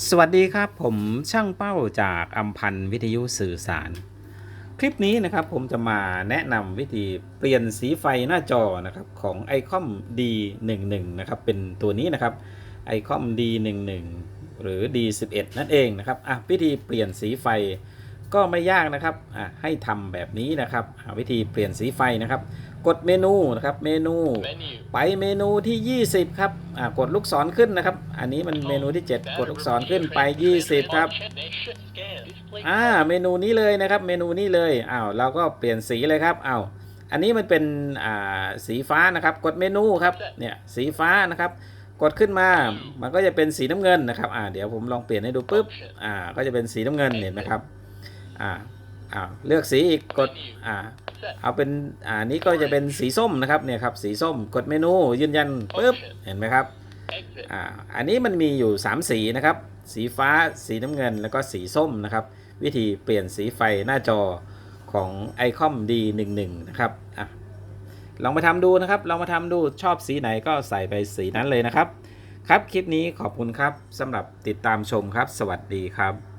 สวัสดีครับผมช่างเป้าจากอัมพันธ์วิทยุสื่อสาร คลิปนี้นะครับผมจะมาแนะนำวิธีเปลี่ยนสีไฟหน้าจอนะครับของ ICOM D11 นะครับเป็นตัวนี้นะครับ ICOM D11 หรือ D11 นั่นเองนะครับอะวิธีเปลี่ยนสีไฟก็ไม่ยากนะครับอะให้ทำแบบนี้นะครับวิธีเปลี่ยนสีไฟนะครับ กดเมนูนะครับเมนู Menu. ไปเมนูที่ 20 ครับอ่ากดลูกศรขึ้นนะครับ อันนี้มันเมนูที่ 7 กดลูกศรขึ้นไป 20 ครับ อ่าเมนูนี้เลยนะครับ เมนูนี้เลยอ้าวเราก็เปลี่ยนสีเลยครับอ้าวอันนี้มันเป็นอ่าสีฟ้านะครับ กดเมนูครับเนี่ยสีฟ้านะครับ กดขึ้นมามันก็จะเป็นสีน้ำเงินนะครับอ่าเดี๋ยวผมลองเปลี่ยนให้ดูปุ๊บอ่าก็จะเป็นสีน้ำเงินเห็นไหมครับอ่าอ่าเลือกสีอีกกดอ่า เอาเป็นอ่านี้ก็จะเป็นสีส้มนะครับเนี่ยครับสีส้มกดเมนูยืนยันปุ๊บเห็นไหมครับ Exit. อ่าอันนี้มันมีอยู่ 3 สีนะครับ สีฟ้าสีน้ำเงินแล้วก็สีส้มนะครับ วิธีเปลี่ยนสีไฟหน้าจอของ ICOM D11 นะครับอะลองมาทำดูนะครับลองมาทำดูชอบสีไหนก็ใส่ไปสีนั้นเลยนะครับ ครับคลิปนี้ขอบคุณครับสำหรับติดตามชมครับ สวัสดีครับ